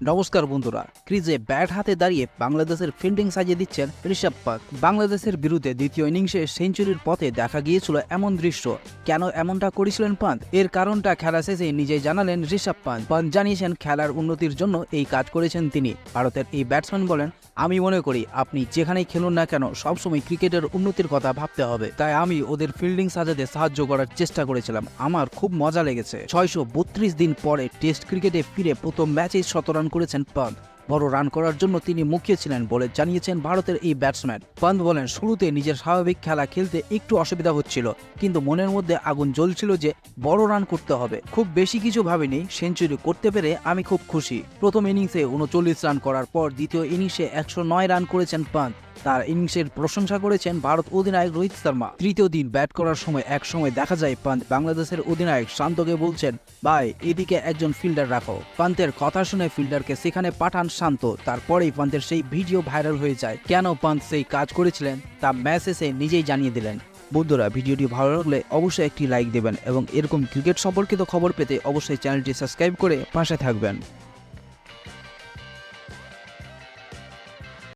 নমস্কার বন্ধুরা, ক্রিজে ব্যাট হাতে দাঁড়িয়ে বাংলাদেশের ফিল্ডিং সাজিয়ে দিচ্ছেন ঋষভ পাক বাংলাদেশের বিরুদ্ধে দ্বিতীয় ইনিংসে সেঞ্চুরির পথে দেখা গিয়েছিল এমন দৃশ্য। কেন এমনটা করেছিলেন পান্ত এর কারণটা খেলা শেষে নিজেই জানালেন ঋষভ পান্ত পান্ত জানিয়েছেন, খেলার উন্নতির জন্য এই কাজ করেছেন তিনি। ভারতের এই ব্যাটসম্যান বলেন আমি মনে করি আপনি যেখানেই খেলুন না কেন, সবসময় ক্রিকেটের উন্নতির কথা ভাবতে হবে। তাই আমি ওদের ফিল্ডিং সাজাতে সাহায্য করার চেষ্টা করেছিলাম। আমার খুব মজা লেগেছে। ছয়শো বত্রিশ দিন পরে টেস্ট ক্রিকেটে ফিরে প্রথম ম্যাচেই শতরান করেছেন পান্ত বড় রান করার জন্য তিনি মুখিয়ে ছিলেন বলে জানিয়েছেন ভারতের এই ব্যাটসম্যান। পান্ত বলেন, শুরুতে নিজের স্বাভাবিক খেলা খেলতে একটু অসুবিধা হচ্ছিল, কিন্তু মনের মধ্যে আগুন জ্বলছিল যে বড় রান করতে হবে। খুব বেশি কিছু ভাবিনি, সেঞ্চুরি করতে পেরে আমি খুব খুশি। প্রথম ইনিংসে উনচল্লিশ রান করার পর দ্বিতীয় ইনিংসে একশো নয় রান করেছেন পান্ত তার ইনিংসের প্রশংসা করেছেন ভারত অধিনায়ক রোহিত শর্মা। তৃতীয় দিন ব্যাট করার সময় এক সময় দেখা যায় পান্ত বাংলাদেশের অধিনায়ক শান্তকে বলছেন, ভাই, এদিকে একজন ফিল্ডার রাখো। পান্তের কথা শুনে ফিল্ডারকে সেখানে পাঠান শান্ত। তারপরেই পান্তের সেই ভিডিও ভাইরাল হয়ে যায়। কেন পান্ত সেই কাজ করেছিলেন তা ম্যাচ নিজেই জানিয়ে দিলেন। বন্ধুরা, ভিডিওটি ভালো লাগলে অবশ্যই একটি লাইক দেবেন এবং এরকম ক্রিকেট সম্পর্কিত খবর পেতে অবশ্যই চ্যানেলটি সাবস্ক্রাইব করে পাশে থাকবেন।